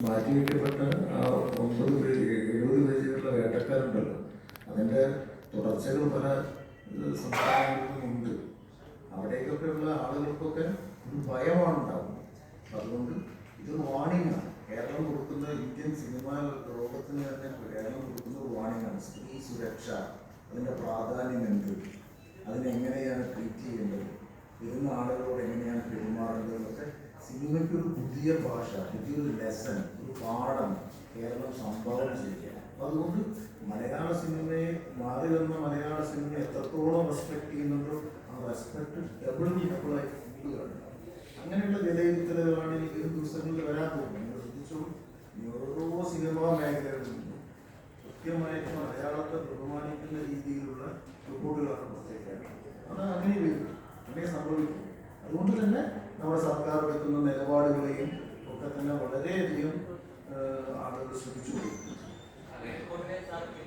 മാറ്റിവെക്കപ്പെട്ട ആ ഒമ്പത് എഴുപത് പേജുകളുടെ വേട്ടക്കാരുണ്ടല്ലോ. അതിന്റെ തുടർച്ചകൾ പല ഏഹ്, സംസ്ഥാനങ്ങളിലും ഉണ്ട്. അവിടേക്കൊക്കെയുള്ള ആളുകൾക്കൊക്കെ ഒരു ഭയമാണ് ഉണ്ടാകുന്നത് അതുകൊണ്ട് ഇതൊരു വാണിംഗ് ആണ്. കേരളം കൊടുക്കുന്ന ഇന്ത്യൻ സിനിമ ലോകത്തിന് തന്നെ കേരളം കൊടുക്കുന്ന ഒരു വാണിംഗ് ആണ്. സ്ത്രീ സുരക്ഷ അതിന്റെ പ്രാധാന്യം എന്ത്? പുതിയ ഭാഷ പുതിയൊരു ലെസൺ ഒരു പാഠം കേരളം സംഭാവന ചെയ്യുക അതുകൊണ്ട് മലയാള സിനിമയെ മാറി വന്ന മലയാള സിനിമ എത്രത്തോളം റെസ്പെക്ട് ചെയ്യുന്നുണ്ടോ ആ റെസ്പെക്ട് എവിടെ അങ്ങനെയുള്ള വിലയിരുത്തലുകളാണ് ഈ ഒരു ദിവസങ്ങളിൽ വരാൻ പോകുന്നത്. നിങ്ങൾ ശ്രദ്ധിച്ചോളൂ. ഓരോ സിനിമാ മേഖലകളിലും കൃത്യമായിട്ട് മലയാളത്തെ ബഹുമാനിക്കുന്ന രീതിയിലുള്ള റിപ്പോർട്ടുകളാണ് പുറത്തേക്കാണ് അത് അങ്ങനെ വരും അങ്ങനെ സംഭവിക്കും അതുകൊണ്ട് തന്നെ നമ്മുടെ സർക്കാർ എടുക്കുന്ന നിലപാടുകളെയും ഒക്കെ തന്നെ വളരെയധികം